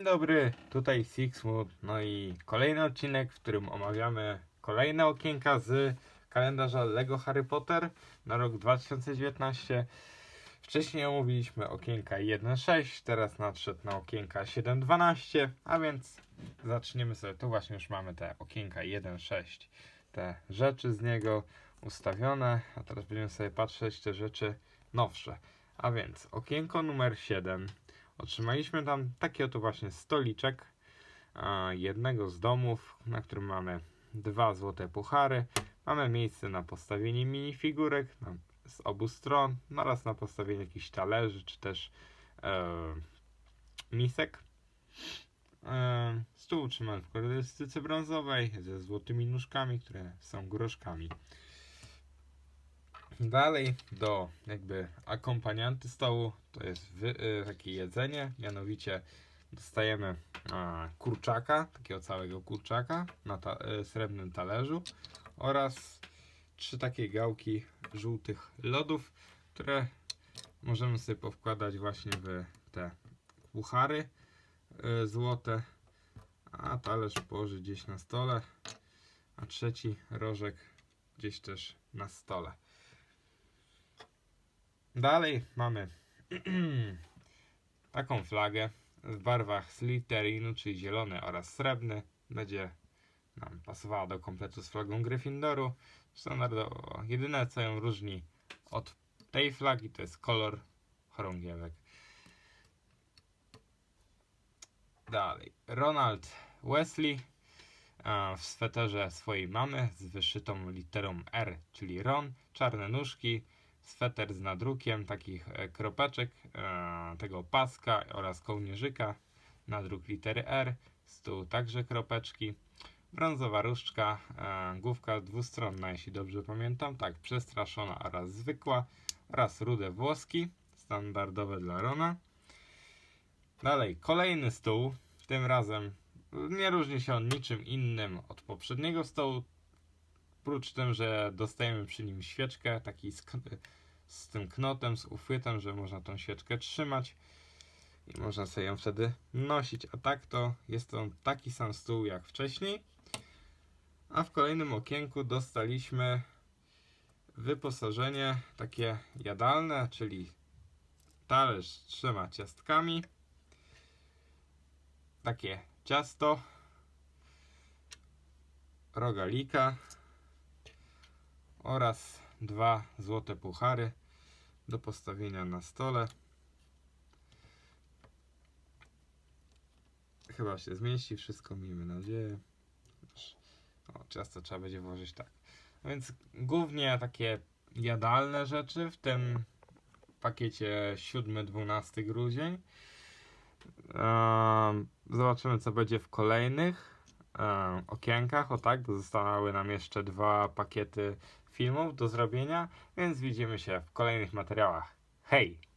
Dzień dobry, tutaj Sixmood, no i kolejny odcinek, w którym omawiamy kolejne okienka z kalendarza LEGO Harry Potter na rok 2019. Wcześniej omówiliśmy okienka 1.6, teraz nadszedł na okienka 7.12, a więc zaczniemy sobie, tu właśnie już mamy te okienka 1.6, te rzeczy z niego ustawione, a teraz będziemy sobie patrzeć te rzeczy nowsze. A więc okienko numer 7 Otrzymaliśmy tam taki oto właśnie stoliczek jednego z domów, na którym mamy dwa złote puchary. Mamy miejsce na postawienie minifigurek z obu stron no oraz na postawienie jakichś talerzy czy też e, misek. E, stół utrzymany w kolorystyce brązowej ze złotymi nóżkami, które są groszkami. Dalej do jakby akompanianty stołu. To jest wy, y, takie jedzenie, mianowicie dostajemy a, kurczaka, takiego całego kurczaka na ta, y, srebrnym talerzu oraz trzy takie gałki żółtych lodów, które możemy sobie powkładać właśnie w te puchary y, złote, a talerz położyć gdzieś na stole, a trzeci rożek gdzieś też na stole. Dalej mamy taką flagę w barwach Slytherinu, czyli zielony oraz srebrny. Będzie nam pasowała do kompletu z flagą Gryffindoru. Standardowo jedyne co ją różni od tej flagi to jest kolor chorągiewek. Dalej, Ronald Wesley w sweterze swojej mamy z wyszytą literą R, czyli Ron, czarne nóżki, sweter z nadrukiem takich e, kropeczek, e, tego paska oraz kołnierzyka, nadruk litery R, tyłu także kropeczki, brązowa różdżka, e, główka dwustronna, jeśli dobrze pamiętam, tak, przestraszona oraz zwykła, oraz rude włoski, standardowe dla Rona. Dalej, kolejny stół, tym razem nie różni się on niczym innym od poprzedniego stołu, Prócz tym, że dostajemy przy nim świeczkę, taki z, z tym knotem, z uchwytem, że można tą świeczkę trzymać i można sobie ją wtedy nosić. A tak to jest to taki sam stół jak wcześniej. A w kolejnym okienku dostaliśmy wyposażenie takie jadalne, czyli talerz z trzema ciastkami, takie ciasto, rogalika, oraz dwa złote puchary do postawienia na stole. Chyba się zmieści wszystko, miejmy nadzieję. O, ciasto trzeba będzie włożyć tak. No więc głównie takie jadalne rzeczy w tym pakiecie 7-12 grudzień. Ehm, Zobaczymy, co będzie w kolejnych okienkach. O tak, bo zostały nam jeszcze dwa pakiety filmów do zrobienia, więc widzimy się w kolejnych materiałach. Hej!